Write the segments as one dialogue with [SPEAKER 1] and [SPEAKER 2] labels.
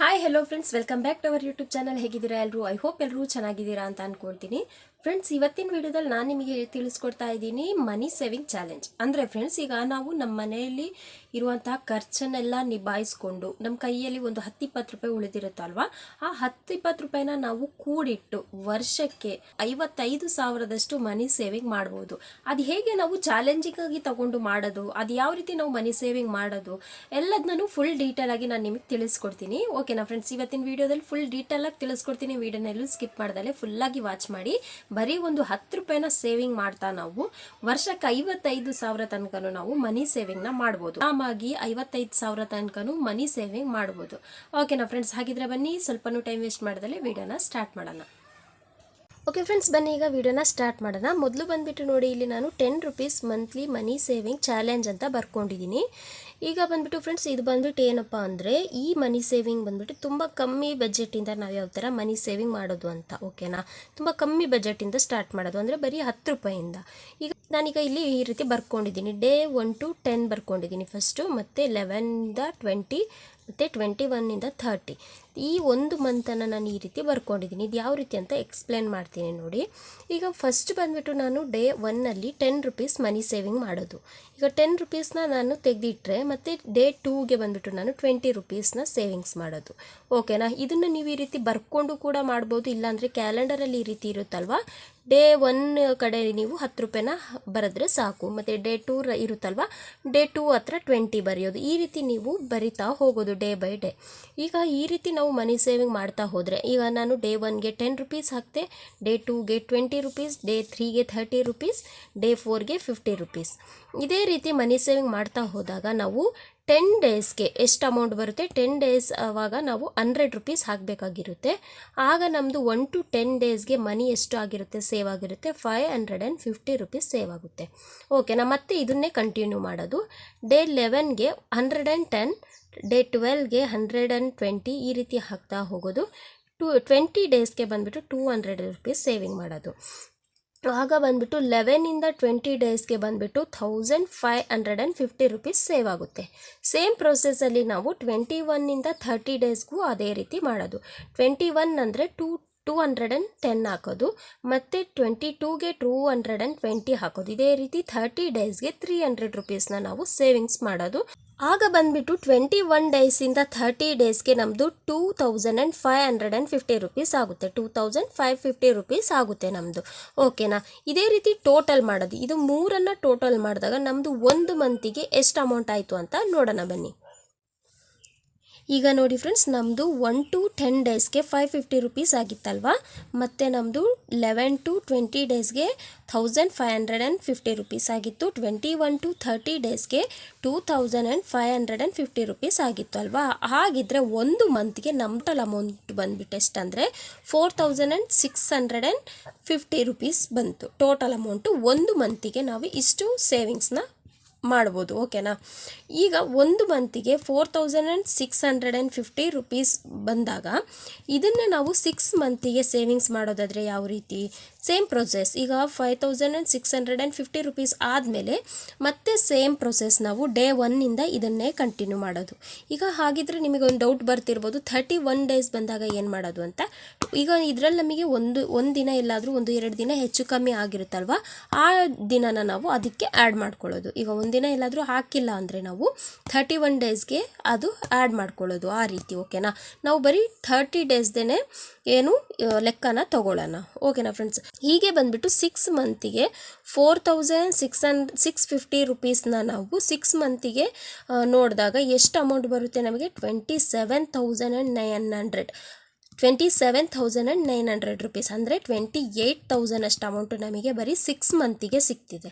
[SPEAKER 1] Hi hello friends welcome back to our YouTube channel ಹೇಗಿದ್ದೀರಾ ಎಲ್ಲರೂ I hope ಎಲ್ಲರೂ ಚೆನ್ನಾಗಿದ್ದೀರಾ ಅಂತ ಅನ್ಕೊಳ್ತೀನಿ. ಫ್ರೆಂಡ್ಸ್ ಇವತ್ತಿನ ವಿಡಿಯೋದಲ್ಲಿ ನಾನು ನಿಮಗೆ ತಿಳಿಸ್ಕೊಡ್ತಾ ಇದ್ದೀನಿ ಮನಿ ಸೇವಿಂಗ್ ಚಾಲೆಂಜ್ ಅಂದರೆ ಫ್ರೆಂಡ್ಸ್ ಈಗ ನಾವು ನಮ್ಮ ಮನೆಯಲ್ಲಿ ಇರುವಂತಹ ಖರ್ಚನ್ನೆಲ್ಲ ನಿಭಾಯಿಸ್ಕೊಂಡು ನಮ್ಮ ಕೈಯಲ್ಲಿ ಒಂದು ಹತ್ತು ಇಪ್ಪತ್ತು ರೂಪಾಯಿ ಉಳಿದಿರುತ್ತಲ್ವಾ? ಆ ಹತ್ತು ಇಪ್ಪತ್ತು ರೂಪಾಯಿನ ನಾವು ಕೂಡಿಟ್ಟು ವರ್ಷಕ್ಕೆ ಐವತ್ತೈದು ಸಾವಿರದಷ್ಟು ಮನಿ ಸೇವಿಂಗ್ ಮಾಡ್ಬೋದು. ಅದು ಹೇಗೆ ನಾವು ಚಾಲೆಂಜಿಂಗ್ ಆಗಿ ತಗೊಂಡು ಮಾಡೋದು, ಅದು ಯಾವ ರೀತಿ ನಾವು ಮನಿ ಸೇವಿಂಗ್ ಮಾಡೋದು ಎಲ್ಲದನ್ನೂ ಫುಲ್ ಡೀಟೇಲ್ ಆಗಿ ನಾನು ನಿಮಗೆ ತಿಳಿಸ್ಕೊಡ್ತೀನಿ. ಓಕೆನಾ ಫ್ರೆಂಡ್ಸ್ ಇವತ್ತಿನ ವಿಡಿಯೋದಲ್ಲಿ ಫುಲ್ ಡೀಟೇಲ್ ಆಗಿ ತಿಳಿಸ್ಕೊಡ್ತೀನಿ. ವಿಡಿಯೋನ ಎಲ್ಲೂ ಸ್ಕಿಪ್ ಮಾಡ್ದಲೆ ಫುಲ್ಲಾಗಿ ವಾಚ್ ಮಾಡಿ. ಬರೀ ಒಂದು ಹತ್ತು ರೂಪಾಯಿನ ಸೇವಿಂಗ್ ಮಾಡ್ತಾ ನಾವು, ವರ್ಷಕ್ಕೆ ಐವತ್ತೈದು ಸಾವಿರ ತನಕನೂ ನಾವು ಮನಿ ಸೇವಿಂಗ್ನ ಮಾಡ್ಬೋದು. ಆಮಾಗಿ ಐವತ್ತೈದು ಸಾವಿರ ತನಕನೂ ಮನಿ ಸೇವಿಂಗ್ ಮಾಡ್ಬೋದು. ಓಕೆನಾ ಫ್ರೆಂಡ್ಸ್ ಹಾಗಿದ್ರೆ ಬನ್ನಿ. ಸ್ವಲ್ಪನೂ ಟೈಮ್ ವೇಸ್ಟ್ ಮಾಡಿದಲ್ಲಿ ವಿಡಿಯೋನ ಸ್ಟಾರ್ಟ್ ಮಾಡೋಣ. ಓಕೆ ಫ್ರೆಂಡ್ಸ್ ಬನ್ನಿ, ಈಗ ವಿಡಿಯೋನ ಸ್ಟಾರ್ಟ್ ಮಾಡೋಣ. ಮೊದಲು ಬಂದುಬಿಟ್ಟು ನೋಡಿ, ಇಲ್ಲಿ ನಾನು ten rupees monthly money saving challenge ಅಂತ ಬರ್ಕೊಂಡಿದ್ದೀನಿ. ಈಗ ಬಂದುಬಿಟ್ಟು ಫ್ರೆಂಡ್ಸ್ ಇದು ಬಂದುಬಿಟ್ಟು ಏನಪ್ಪ ಅಂದರೆ, ಈ ಮನಿ ಸೇವಿಂಗ್ ಬಂದುಬಿಟ್ಟು ತುಂಬ ಕಮ್ಮಿ ಬಜೆಟಿಂದ ನಾವು ಯಾವ ಥರ ಮನಿ ಸೇವಿಂಗ್ ಮಾಡೋದು ಅಂತ ಓಕೆನಾ ತುಂಬ ಕಮ್ಮಿ ಬಜೆಟಿಂದ ಸ್ಟಾರ್ಟ್ ಮಾಡೋದು, ಅಂದರೆ ಬರೀ ಹತ್ತು ರೂಪಾಯಿಂದ. ಈಗ ನಾನೀಗ ಇಲ್ಲಿ ಈ ರೀತಿ ಬರ್ಕೊಂಡಿದ್ದೀನಿ. ಡೇ ಒನ್ ಟು ಟೆನ್ ಬರ್ಕೊಂಡಿದ್ದೀನಿ ಫಸ್ಟು ಮತ್ತು ದ ಟ್ವೆಂಟಿ ಮತ್ತು ಟ್ವೆಂಟಿ ಒನ್ನಿಂದ ಥರ್ಟಿ ಈ ಒಂದು ಮಂತನ್ನು ನಾನು ಈ ರೀತಿ ಬರ್ಕೊಂಡಿದ್ದೀನಿ. ಇದು ಯಾವ ರೀತಿ ಅಂತ ಎಕ್ಸ್ಪ್ಲೇನ್ ಮಾಡ್ತೀನಿ ನೋಡಿ. ಈಗ ಫಸ್ಟ್ ಬಂದುಬಿಟ್ಟು ನಾನು ಡೇ ಒನ್ನಲ್ಲಿ ಟೆನ್ ರುಪೀಸ್ ಮನಿ ಸೇವಿಂಗ್ ಮಾಡೋದು. ಈಗ ಟೆನ್ ರುಪೀಸ್ನ ನಾನು ತೆಗೆದಿಟ್ರೆ ಮತ್ತು ಡೇ ಟೂಗೆ ಬಂದುಬಿಟ್ಟು ನಾನು ಟ್ವೆಂಟಿ ರುಪೀಸ್ನ ಸೇವಿಂಗ್ಸ್ ಮಾಡೋದು. ಓಕೆನಾ ಇದನ್ನು ನೀವು ಈ ರೀತಿ ಬರ್ಕೊಂಡು ಕೂಡ ಮಾಡ್ಬೋದು. ಇಲ್ಲಾಂದರೆ ಕ್ಯಾಲೆಂಡರಲ್ಲಿ ಈ ರೀತಿ ಇರುತ್ತಲ್ವಾ? ಡೇ ಒನ್ ಕಡೆ ನೀವು ಹತ್ತು ರೂಪಾಯಿನ ಬರೆದ್ರೆ ಸಾಕು. ಮತ್ತು ಡೇ ಟೂ ಇರುತ್ತಲ್ವ? ಡೇ ಟೂ ಹತ್ರ ಟ್ವೆಂಟಿ ಬರೆಯೋದು. ಈ ರೀತಿ ನೀವು ಬರಿತಾ ಹೋಗೋದು ಡೇ ಬೈ ಡೇ ಈಗ ಈ ರೀತಿ ನಾವು ಮನಿ ಸೇವಿಂಗ್ ಮಾಡ್ತಾ ಹೋದರೆ, ಈಗ ನಾನು ಡೇ ಒನ್ಗೆ ಟೆನ್ ರುಪೀಸ್ ಹಾಕ್ತೆ ಡೇ ಟೂಗೆ ಟ್ವೆಂಟಿ ರುಪೀಸ್ ಡೇ ತ್ರೀಗೆ ಥರ್ಟಿ ರುಪೀಸ್ ಡೇ ಫೋರ್ಗೆ ಫಿಫ್ಟಿ ರುಪೀಸ್ ಇದೇ ರೀತಿ ಮನಿ ಸೇವಿಂಗ್ ಮಾಡ್ತಾ ಹೋದಾಗ ನಾವು ಟೆನ್ ಡೇಸ್ಗೆ ಎಷ್ಟು ಅಮೌಂಟ್ ಬರುತ್ತೆ? ಟೆನ್ ಡೇಸ್ ಆವಾಗ ನಾವು ಹಂಡ್ರೆಡ್ ರುಪೀಸ್ ಹಾಕಬೇಕಾಗಿರುತ್ತೆ. ಆಗ ನಮ್ಮದು ಒನ್ ಟು ಟೆನ್ ಡೇಸ್ಗೆ ಮನಿ ಎಷ್ಟು ಆಗಿರುತ್ತೆ? ಸೇವ್ ಆಗಿರುತ್ತೆ. Five hundred and fifty rupees save ಆಗುತ್ತೆ. ಓಕೆನಾ ಮತ್ತೆ ಇದನ್ನೇ ಕಂಟಿನ್ಯೂ ಮಾಡೋದು. ಡೇ ಲೆವೆನ್ಗೆ ಹಂಡ್ರೆಡ್ ಆ್ಯಂಡ್ ಟೆನ್ ಡೇ ಟ್ವೆಲ್ಗೆ ಹಂಡ್ರೆಡ್ ಆ್ಯಂಡ್ ಟ್ವೆಂಟಿ ಈ ರೀತಿ ಹಾಕ್ತಾ ಹೋಗೋದು. ಟು ಟ್ವೆಂಟಿ ಡೇಸ್ಗೆ ಬಂದುಬಿಟ್ಟು ಟೂ ಹಂಡ್ರೆಡ್ ರುಪೀಸ್ ಸೇವಿಂಗ್ ಮಾಡೋದು. ಆಗ ಬಂದುಬಿಟ್ಟು ಲೆವೆನಿಂದ ಟ್ವೆಂಟಿ ಡೇಸ್ಗೆ ಬಂದುಬಿಟ್ಟು thousand five hundred and fifty rupees save ಆಗುತ್ತೆ ಸೇಮ್ ಪ್ರೊಸೆಸಲ್ಲಿ ನಾವು ಟ್ವೆಂಟಿ ಒನ್ನಿಂದ ಥರ್ಟಿ ಡೇಸ್ಗೂ ಅದೇ ರೀತಿ ಮಾಡೋದು. ಟ್ವೆಂಟಿ ಒನ್ ಅಂದರೆ two two hundred and ten ಹಾಕೋದು, ಮತ್ತು ಟ್ವೆಂಟಿ ಟೂಗೆ ಟೂ ಹಂಡ್ರೆಡ್ ಆ್ಯಂಡ್ ಟ್ವೆಂಟಿ ಹಾಕೋದು. ಇದೇ ರೀತಿ ಥರ್ಟಿ ಡೇಸ್ಗೆ ತ್ರೀ ಹಂಡ್ರೆಡ್ ರುಪೀಸ್ನ ನಾವು ಸೇವಿಂಗ್ಸ್ ಮಾಡೋದು. ಆಗ ಬಂದ್ಬಿಟ್ಟು ಟ್ವೆಂಟಿ ಒನ್ ಡೇಸಿಂದ ಥರ್ಟಿ ಡೇಸ್ಗೆ ನಮ್ಮದು two thousand and five hundred and fifty rupees ಆಗುತ್ತೆ. Two thousand five fifty rupees ಆಗುತ್ತೆ ನಮ್ಮದು ಓಕೆನಾ ಇದೇ ರೀತಿ ಟೋಟಲ್ ಮಾಡೋದು. ಇದು ಮೂರನ್ನು ಟೋಟಲ್ ಮಾಡಿದಾಗ ನಮ್ಮದು ಒಂದು ಮಂತಿಗೆ ಎಷ್ಟು ಅಮೌಂಟ್ ಆಯಿತು ಅಂತ ನೋಡೋಣ ಬನ್ನಿ. ಈಗ ನೋಡಿ ಫ್ರೆಂಡ್ಸ್ ನಮ್ಮದು ಒನ್ ಟು ಟೆನ್ ಡೇಸ್ಗೆ ಫೈವ್ ಫಿಫ್ಟಿ ರುಪೀಸ್ ಆಗಿತ್ತಲ್ವಾ? ಮತ್ತು ನಮ್ಮದು ಲೆವೆನ್ ಟು ಟ್ವೆಂಟಿ ಡೇಸ್ಗೆ thousand five hundred and fifty rupees ಆಗಿತ್ತು. ಟ್ವೆಂಟಿ ಒನ್ ಟು ಥರ್ಟಿ ಡೇಸ್ಗೆ two thousand and five hundred and fifty rupees ಆಗಿತ್ತು ಅಲ್ವಾ? ಹಾಗಿದ್ರೆ ಒಂದು ಮಂತ್ಗೆ ನಮ್ಮ ಟಲ್ ಅಮೌಂಟ್ ಬಂದುಬಿಟ್ಟು ಎಷ್ಟಂದರೆ four thousand and six hundred and fifty rupees ಬಂತು. ಟೋಟಲ್ ಅಮೌಂಟು ಒಂದು ಮಂತಿಗೆ ನಾವು ಇಷ್ಟು ಸೇವಿಂಗ್ಸ್ನ ಮಾಡ್ಬೋದು, ಓಕೆನಾ? ಈಗ ಒಂದು ಮಂತಿಗೆ four thousand and six hundred and fifty rupees ಬಂದಾಗ, ಇದನ್ನು ನಾವು ಸಿಕ್ಸ್ ಮಂತಿಗೆ ಸೇವಿಂಗ್ಸ್ ಮಾಡೋದಾದರೆ ಯಾವ ರೀತಿ? ಸೇಮ್ ಪ್ರೊಸೆಸ್ ಈಗ five thousand and six hundred and fifty rupees ಆದಮೇಲೆ ಮತ್ತೆ ಸೇಮ್ ಪ್ರೊಸೆಸ್ ನಾವು ಡೇ ಒನ್ನಿಂದ ಇದನ್ನೇ ಕಂಟಿನ್ಯೂ ಮಾಡೋದು. ಈಗ ಹಾಗಿದ್ರೆ ನಿಮಗೆ ಒಂದು ಡೌಟ್ ಬರ್ತಿರ್ಬೋದು ಥರ್ಟಿ ಒನ್ ಡೇಸ್ ಬಂದಾಗ ಏನು ಮಾಡೋದು ಅಂತ? ಈಗ ಇದರಲ್ಲಿ ನಮಗೆ ಒಂದು ಒಂದು ದಿನ ಎಲ್ಲಾದರೂ ಒಂದು ಎರಡು ದಿನ ಹೆಚ್ಚು ಕಮ್ಮಿ ಆಗಿರುತ್ತಲ್ವ? ಆ ದಿನನ ನಾವು ಅದಕ್ಕೆ ಆ್ಯಡ್ ಮಾಡ್ಕೊಳ್ಳೋದು. ಈಗ ಒಂದಿನ ಎಲ್ಲಾದರೂ ಹಾಕಿಲ್ಲ ಅಂದರೆ ನಾವು ಥರ್ಟಿ ಒನ್ ಡೇಸ್ಗೆ ಅದು ಆ್ಯಡ್ ಮಾಡ್ಕೊಳ್ಳೋದು ಆ ರೀತಿ ಓಕೆನಾ ನಾವು ಬರೀ ಥರ್ಟಿ ಡೇಸ್ದೇ ಏನು ಲೆಕ್ಕನ ತೊಗೊಳ್ಳೋಣ ಓಕೆನಾ ಫ್ರೆಂಡ್ಸ್ ಹೀಗೆ ಬಂದುಬಿಟ್ಟು six ಮಂತಿಗೆ four thousand six and six fifty ರುಪೀಸ್ನ ನಾವು ಸಿಕ್ಸ್ ಮಂತಿಗೆ ನೋಡಿದಾಗ ಎಷ್ಟು ಅಮೌಂಟ್ ಬರುತ್ತೆ ನಮಗೆ? Twenty seven thousand and nine hundred twenty seven thousand and nine hundred rupees ಅಂದರೆ ಟ್ವೆಂಟಿ ಏಯ್ಟ್ ತೌಸಂಡ್ ಅಷ್ಟು ಅಮೌಂಟು ನಮಗೆ ಬರೀ ಸಿಕ್ಸ್ ಮಂತಿಗೆ ಸಿಗ್ತಿದೆ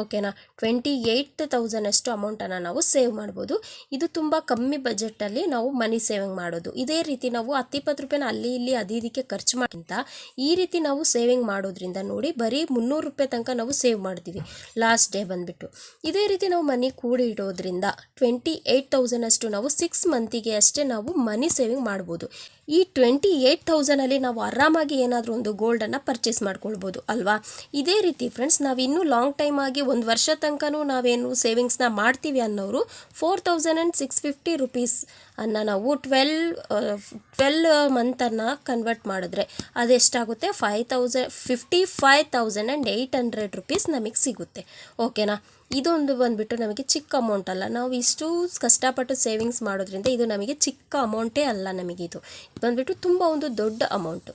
[SPEAKER 1] ಓಕೆನಾ ಟ್ವೆಂಟಿ ಏಯ್ಟ್ ತೌಸಂಡ್ ಅಷ್ಟು ಅಮೌಂಟನ್ನು ನಾವು ಸೇವ್ ಮಾಡ್ಬೋದು. ಇದು ತುಂಬ ಕಮ್ಮಿ ಬಜೆಟಲ್ಲಿ ನಾವು ಮನಿ ಸೇವಿಂಗ್ ಮಾಡೋದು. ಇದೇ ರೀತಿ ನಾವು ಹತ್ತಿಪ್ಪತ್ತು ರೂಪಾಯಿನ ಅಲ್ಲಿ ಇಲ್ಲಿ ಅದು ಇದಕ್ಕೆ ಖರ್ಚು ಮಾಡಿಂತ ಈ ರೀತಿ ನಾವು ಸೇವಿಂಗ್ ಮಾಡೋದ್ರಿಂದ ನೋಡಿ ಬರೀ ಮುನ್ನೂರು ರೂಪಾಯಿ ತನಕ ನಾವು ಸೇವ್ ಮಾಡ್ತೀವಿ. ಲಾಸ್ಟ್ ಡೇ ಬಂದುಬಿಟ್ಟು. ಇದೇ ರೀತಿ ನಾವು ಮನಿ ಕೂಡಿ ಇಡೋದ್ರಿಂದ ಟ್ವೆಂಟಿ ಏಯ್ಟ್ ತೌಸಂಡ್ ಅಷ್ಟು ನಾವು ಸಿಕ್ಸ್ ಮಂತಿಗೆ ಅಷ್ಟೇ ನಾವು ಮನಿ ಸೇವಿಂಗ್ ಮಾಡ್ಬೋದು. ಈ ಟ್ವೆಂಟಿ ಏಯ್ಟ್ ತೌಸಂಡಲ್ಲಿ ನಾವು ಆರಾಮಾಗಿ ಏನಾದರೂ ಒಂದು ಗೋಲ್ಡನ್ನು ಪರ್ಚೇಸ್ ಮಾಡ್ಕೊಳ್ಬೋದು, ಅಲ್ವಾ? ಇದೇ ರೀತಿ ಫ್ರೆಂಡ್ಸ್ ನಾವು ಇನ್ನೂ ಲಾಂಗ್ ಟೈಮ್ ಆಗಿ ಒಂದು ವರ್ಷ ತನಕನೂ ನಾವೇನು ಸೇವಿಂಗ್ಸ್ನ ಮಾಡ್ತೀವಿ ಅನ್ನೋರು four thousand and six fifty rupees ಅನ್ನು ನಾವು ಟ್ವೆಲ್ ಟ್ವೆಲ್ ಮಂತನ್ನು ಕನ್ವರ್ಟ್ ಮಾಡಿದ್ರೆ ಅದೆಷ್ಟಾಗುತ್ತೆ five thousand fifty five thousand and eight hundred rupees ನಮಗೆ ಸಿಗುತ್ತೆ. ಓಕೆನಾ ಇದೊಂದು ಬಂದುಬಿಟ್ಟು ನಮಗೆ ಚಿಕ್ಕ ಅಮೌಂಟ್ ಅಲ್ಲ. ನಾವು ಇಷ್ಟು ಕಷ್ಟಪಟ್ಟು ಸೇವಿಂಗ್ಸ್ ಮಾಡೋದ್ರಿಂದ ಇದು ನಮಗೆ ಚಿಕ್ಕ ಅಮೌಂಟೇ ಅಲ್ಲ ನಮಗೆ ಇದು ಬಂದುಬಿಟ್ಟು ತುಂಬ ಒಂದು ದೊಡ್ಡ ಅಮೌಂಟು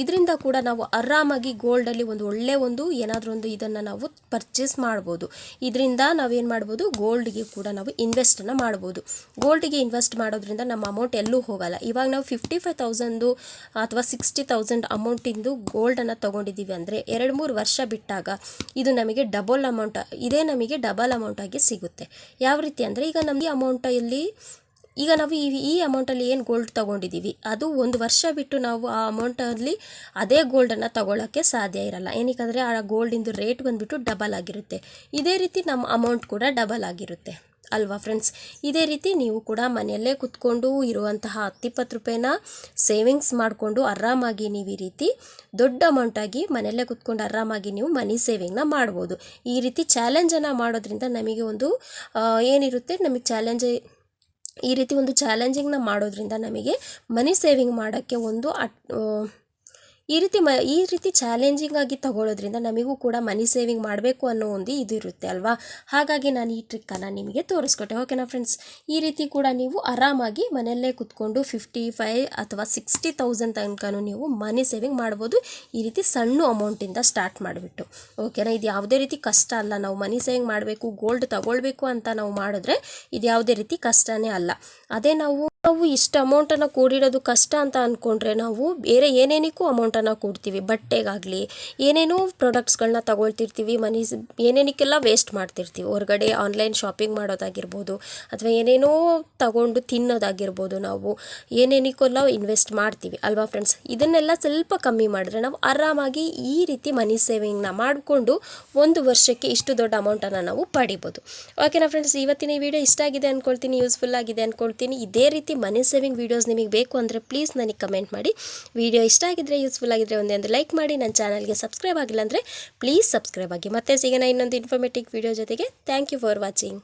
[SPEAKER 1] ಇದರಿಂದ ಕೂಡ ನಾವು ಆರಾಮಾಗಿ ಗೋಲ್ಡಲ್ಲಿ ಒಂದು ಒಳ್ಳೆ ಒಂದು ಏನಾದರೂ ಒಂದು ಇದನ್ನು ನಾವು ಪರ್ಚೇಸ್ ಮಾಡ್ಬೋದು. ಇದರಿಂದ ನಾವೇನು ಮಾಡ್ಬೋದು? ಗೋಲ್ಡ್ಗೆ ಕೂಡ ನಾವು ಇನ್ವೆಸ್ಟನ್ನು ಮಾಡ್ಬೋದು. ಗೋಲ್ಡ್ಗೆ ಇನ್ವೆಸ್ಟ್ ಮಾಡೋದ್ರಿಂದ ನಮ್ಮ ಅಮೌಂಟ್ ಎಲ್ಲೂ ಹೋಗಲ್ಲ. ಇವಾಗ ನಾವು ಫಿಫ್ಟಿ ಫೈವ್ ತೌಸಂಡು ಅಥವಾ ಸಿಕ್ಸ್ಟಿ ತೌಸಂಡ್ ಅಮೌಂಟಿಂದು ಗೋಲ್ಡನ್ನು ತೊಗೊಂಡಿದ್ದೀವಿ ಅಂದರೆ ಎರಡು ಮೂರು ವರ್ಷ ಬಿಟ್ಟಾಗ ಇದು ನಮಗೆ ಡಬಲ್ ಅಮೌಂಟ್ ಇದೇ ನಮಗೆ ಡಬಲ್ ಅಮೌಂಟಾಗಿ ಸಿಗುತ್ತೆ. ಯಾವ ರೀತಿ ಅಂದರೆ ಈಗ ನಮಗೆ ಅಮೌಂಟಲ್ಲಿ ಈಗ ನಾವು ಈ ಈ ಅಮೌಂಟಲ್ಲಿ ಏನು ಗೋಲ್ಡ್ ತೊಗೊಂಡಿದ್ದೀವಿ ಅದು ಒಂದು ವರ್ಷ ಬಿಟ್ಟು ನಾವು ಆ ಅಮೌಂಟಲ್ಲಿ ಅದೇ ಗೋಲ್ಡನ್ನು ತಗೊಳ್ಳೋಕ್ಕೆ ಸಾಧ್ಯ ಇರಲ್ಲ. ಏನಕ್ಕೆ ಆ ಗೋಲ್ಡಿಂದು ರೇಟ್ ಬಂದುಬಿಟ್ಟು ಡಬಲ್ ಆಗಿರುತ್ತೆ. ಇದೇ ರೀತಿ ನಮ್ಮ ಅಮೌಂಟ್ ಕೂಡ ಡಬಲ್ ಆಗಿರುತ್ತೆ. ಅಲ್ವಾ ಫ್ರೆಂಡ್ಸ್ ಇದೇ ರೀತಿ ನೀವು ಕೂಡ ಮನೆಯಲ್ಲೇ ಕುತ್ಕೊಂಡು ಇರುವಂತಹ ಹತ್ತಿಪ್ಪತ್ತು ರೂಪಾಯಿನ ಸೇವಿಂಗ್ಸ್ ಮಾಡಿಕೊಂಡು ಆರಾಮಾಗಿ ನೀವು ಈ ರೀತಿ ದೊಡ್ಡ ಅಮೌಂಟಾಗಿ ಮನೆಯಲ್ಲೇ ಕುತ್ಕೊಂಡು ಆರಾಮಾಗಿ ನೀವು ಮನಿ ಸೇವಿಂಗ್ನ ಮಾಡ್ಬೋದು. ಈ ರೀತಿ ಚಾಲೆಂಜನ್ನು ಮಾಡೋದ್ರಿಂದ ನಮಗೆ ಒಂದು ಏನಿರುತ್ತೆ? ನಮಗೆ ಚಾಲೆಂಜ್ ಈ ರೀತಿ ಒಂದು ಚಾಲೆಂಜಿಂಗ್ನ ಮಾಡೋದ್ರಿಂದ ನಮಗೆ ಮನಿ ಸೇವಿಂಗ್ ಮಾಡೋಕ್ಕೆ ಒಂದು ಅಟ್ ಈ ರೀತಿ ಮ, ಈ ರೀತಿ ಚಾಲೆಂಜಿಂಗ್ ಆಗಿ ತಗೊಳ್ಳೋದ್ರಿಂದ ನಮಗೂ ಕೂಡ ಮನಿ ಸೇವಿಂಗ್ ಮಾಡಬೇಕು ಅನ್ನೋ ಒಂದು ಇದು ಇರುತ್ತೆ ಅಲ್ವಾ? ಹಾಗಾಗಿ ನಾನು ಈ ಟ್ರಿಕ್ಕನ್ನು ನಿಮಗೆ ತೋರಿಸ್ಕೊಟ್ಟೆ. ಓಕೆನಾ ಫ್ರೆಂಡ್ಸ್ ಈ ರೀತಿ ಕೂಡ ನೀವು ಆರಾಮಾಗಿ ಮನೆಯಲ್ಲೇ ಕುತ್ಕೊಂಡು ಫಿಫ್ಟಿ ಫೈವ್ ಅಥವಾ ಸಿಕ್ಸ್ಟಿ ತೌಸಂಡ್ ತನಕನೂ ನೀವು ಮನಿ ಸೇವಿಂಗ್ ಮಾಡ್ಬೋದು. ಈ ರೀತಿ ಸಣ್ಣ ಅಮೌಂಟಿಂದ ಸ್ಟಾರ್ಟ್ ಮಾಡಿಬಿಟ್ಟು. ಓಕೆನಾ ಇದು ಯಾವುದೇ ರೀತಿ ಕಷ್ಟ ಅಲ್ಲ. ನಾವು ಮನಿ ಸೇವಿಂಗ್ ಮಾಡಬೇಕು ಗೋಲ್ಡ್ ತಗೊಳ್ಬೇಕು ಅಂತ ನಾವು ಮಾಡಿದ್ರೆ ಇದು ಯಾವುದೇ ರೀತಿ ಕಷ್ಟನೇ ಅಲ್ಲ. ಅದೇ ನಾವು ನಾವು ಇಷ್ಟು ಅಮೌಂಟನ್ನು ಕೂಡಿಡೋದು ಕಷ್ಟ ಅಂತ ಅಂದ್ಕೊಂಡ್ರೆ ನಾವು ಬೇರೆ ಏನೇನಕ್ಕೂ ಅಮೌಂಟನ್ನು ಕೂಡ್ತೀವಿ. ಬಟ್ಟೆಗಾಗಲಿ, ಏನೇನೋ ಪ್ರಾಡಕ್ಟ್ಸ್ಗಳನ್ನ ತಗೊಳ್ತಿರ್ತೀವಿ. ಮನಿ ಏನೇನಕ್ಕೆಲ್ಲ ವೇಸ್ಟ್ ಮಾಡ್ತಿರ್ತೀವಿ. ಹೊರಗಡೆ ಆನ್ಲೈನ್ ಶಾಪಿಂಗ್ ಮಾಡೋದಾಗಿರ್ಬೋದು ಅಥವಾ ಏನೇನೋ ತಗೊಂಡು ತಿನ್ನೋದಾಗಿರ್ಬೋದು ನಾವು ಏನೇನಕ್ಕೆಲ್ಲ ಇನ್ವೆಸ್ಟ್ ಮಾಡ್ತೀವಿ ಅಲ್ವಾ ಫ್ರೆಂಡ್ಸ್ ಇದನ್ನೆಲ್ಲ ಸ್ವಲ್ಪ ಕಮ್ಮಿ ಮಾಡಿದ್ರೆ ನಾವು ಆರಾಮಾಗಿ ಈ ರೀತಿ ಮನಿ ಸೇವಿಂಗ್ನ ಮಾಡಿಕೊಂಡು ಒಂದು ವರ್ಷಕ್ಕೆ ಇಷ್ಟು ದೊಡ್ಡ ಅಮೌಂಟನ್ನು ನಾವು ಪಡಿಬೋದು. ಓಕೆನಾ ಫ್ರೆಂಡ್ಸ್ ಇವತ್ತಿನ ಈ ವಿಡಿಯೋ ಇಷ್ಟ ಆಗಿದೆ ಅಂದ್ಕೊಳ್ತೀನಿ ಯೂಸ್ಫುಲ್ ಆಗಿದೆ ಅಂದ್ಕೊಳ್ತೀನಿ ಇದೇ ರೀತಿ ಮನಿ ಸೇವಿಂಗ್ ವೀಡಿಯೋಸ್ ನಿಮಗೆ ಬೇಕು ಅಂದರೆ ಪ್ಲೀಸ್ ನನಗೆ ಕಮೆಂಟ್ ಮಾಡಿ. ವಿಡಿಯೋ ಇಷ್ಟ ಆಗಿದ್ರೆ ಯೂಸ್ಫುಲ್ ಆಗಿದ್ರೆ ಒಂದೇ ಒಂದು ಲೈಕ್ ಮಾಡಿ. ನನ್ನ ಚಾನಲ್ಗೆ ಸಬ್ಸ್ಕ್ರೈಬ್ ಆಗಿಲ್ಲ ಅಂದರೆ ಪ್ಲೀಸ್ ಸಬ್ಸ್ಕ್ರೈಬ್ ಆಗಿ. ಮತ್ತೆ ಸಿಗೋಣ ಇನ್ನೊಂದು ಇನ್ಫಾರ್ಮೇಟಿವ್ ವೀಡಿಯೋ ಜೊತೆಗೆ. Thank you for watching